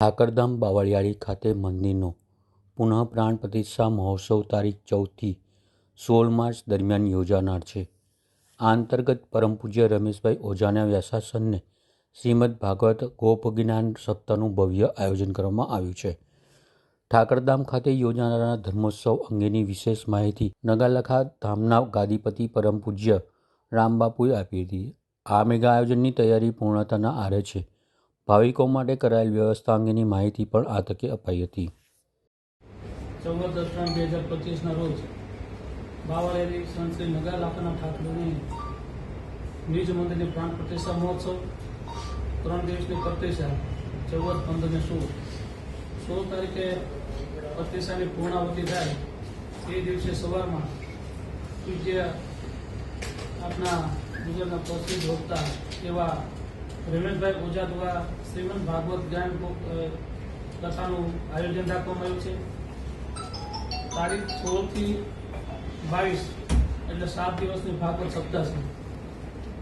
ઠાકરધામ બાવળિયાળી ખાતે મંદિરનો પુનઃ પ્રાણ પ્રતિષ્ઠા મહોત્સવ તારીખ ચૌદથી સોળ માર્ચ દરમિયાન યોજાનાર છે. આ અંતર્ગત પરમ પૂજ્ય રમેશભાઈ ઓઝાના વ્યાસાસનને શ્રીમદ ભાગવત ગોપજ્ઞાન સપ્તાહનું ભવ્ય આયોજન કરવામાં આવ્યું છે. ઠાકરધામ ખાતે યોજાનારા ધર્મોત્સવ અંગેની વિશેષ માહિતી નગાલખા ધામના ગાદીપતિ પરમ પૂજ્ય રામબાપુએ આપી હતી. આ મેગા આયોજનની તૈયારી પૂર્ણતાના આરે છે. ભાવિકો માટે કરાયેલ વ્યવસ્થા અંગેની માહિતી પણ આ તકે અપાઈ હતી. ચૌદ દસ બે હજાર પચીસના રોજ બાવળેલી સંત શ્રી નગર લાખાના ઠાકોરની નિજ મંદિરની પ્રાણ પ્રતિષ્ઠા મહોત્સવ ત્રણ દિવસની પ્રતિષ્ઠા ચૌદ, પંદર ને સોળ. સોળ તારીખે પ્રતિષ્ઠાની પૂર્ણાવતી થાય તે દિવસે સવારમાં પૂજ્ય આપના ગુજરાતના પ્રસિદ્ધ વક્તા એવા રમેશભાઈ ઓઝા દ્વારા શ્રીમદ ભાગવત જ્ઞાન કથાનું આયોજન રાખવામાં આવ્યું છે. તારીખ સોળથી બાવીસ, એટલે સાત દિવસની ભાગવત સપ્તાહ છે.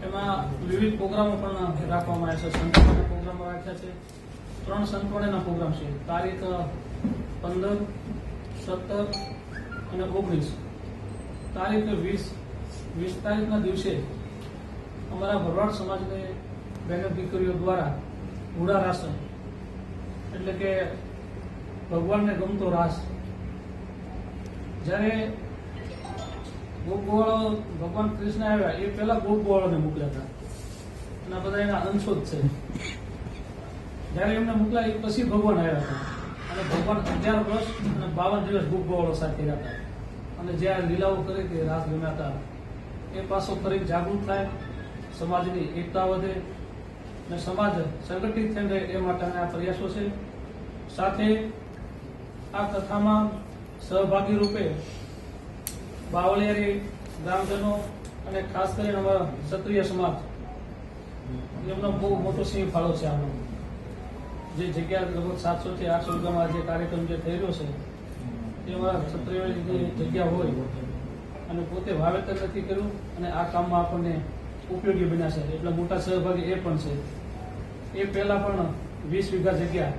એમાં વિવિધ પ્રોગ્રામો પણ રાખવામાં આવ્યા છે. સંતવાણીના પ્રોગ્રામો રાખ્યા છે. ત્રણ સંતવાણીના પ્રોગ્રામ છે. તારીખ પંદર, સત્તર અને ઓગણીસ. તારીખ વીસ વીસ તારીખના દિવસે અમારા ભરવાડ સમાજની બહેનો દીકરીઓ દ્વારા ઘોડા રાસન એટલે કે ભગવાનને ગમતો રાસ. જ્યારે ગોપગોળો ભગવાન કૃષ્ણ આવ્યા, એ પહેલા ગોપગોળોને મોકલ્યા હતા. અને બધા એના અંશો જ છે. જ્યારે એમને મોકલ્યા, એ પછી ભગવાન આવ્યા હતા. અને ભગવાન અગિયાર વર્ષ અને બાવન દિવસ ગોપગોળો સાથે રહ્યા હતા. અને જે આ લીલાઓ કરી તે રાસ ગમ્યા હતા. એ પાછો ફરી જાગૃત થાય, સમાજની એકતા વધે અને સમાજ સંગઠિત થઈ રહે એ માટેના પ્રયાસો છે. સાથે આ કથામાં સહભાગી રૂપે બાવળિયારી ગ્રામજનો અને ખાસ કરીને અમારા ક્ષત્રિય સમાજ, એમનો બહુ મોટો સિંહ ફાળો છે આનો. જે જગ્યા લગભગ સાતસો થી આઠસો રૂપિયામાં જે કાર્યક્રમ જે થઈ રહ્યો છે, એ અમારા ક્ષત્રિયોની જગ્યા હોય, અને પોતે વાવેતર નથી કર્યું અને આ કામમાં આપણને ઉપયોગી બન્યા છે. એટલે મોટા સહભાગી એ પણ છે. એ પહેલા પણ વીસ વીઘા જગ્યા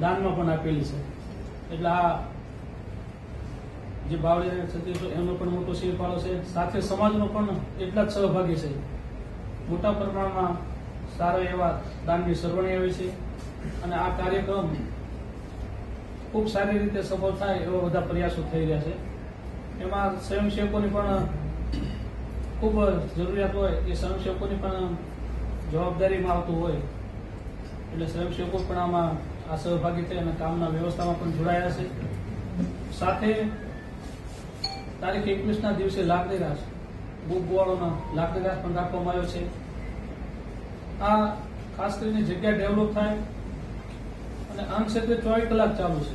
દાનમાં પણ આપેલી છે. એટલે આ જે બાવળી ક્ષત્રિયો એમનો પણ મોટો શિલ્પાળો છે. સાથે સમાજનો પણ એટલા જ સહભાગી છે. મોટા પ્રમાણમાં સારા એવા દાનની સરવણી આવી છે અને આ કાર્યક્રમ ખૂબ સારી રીતે સફળ થાય એવા બધા પ્રયાસો થઈ રહ્યા છે. એમાં સ્વયંસેવકોની પણ ખૂબ જરૂરિયાત હોય એ સ્વયંસેવકોની પણ જવાબદારીમાં આવતું હોય. એટલે સ્વયંસેવકો પણ આમાં આ સહભાગી થઈ અને કામના વ્યવસ્થામાં પણ જોડાયા છે. સાથે તારીખ એકવીસના દિવસે લાકડીરાસ રાસ બુકવાળોનો લાકડી પણ રાખવામાં આવ્યો છે. આ ખાસ કરીને જગ્યા ડેવલપ થાય અને આમ ક્ષેત્રે ચોવીસ કલાક ચાલુ છે.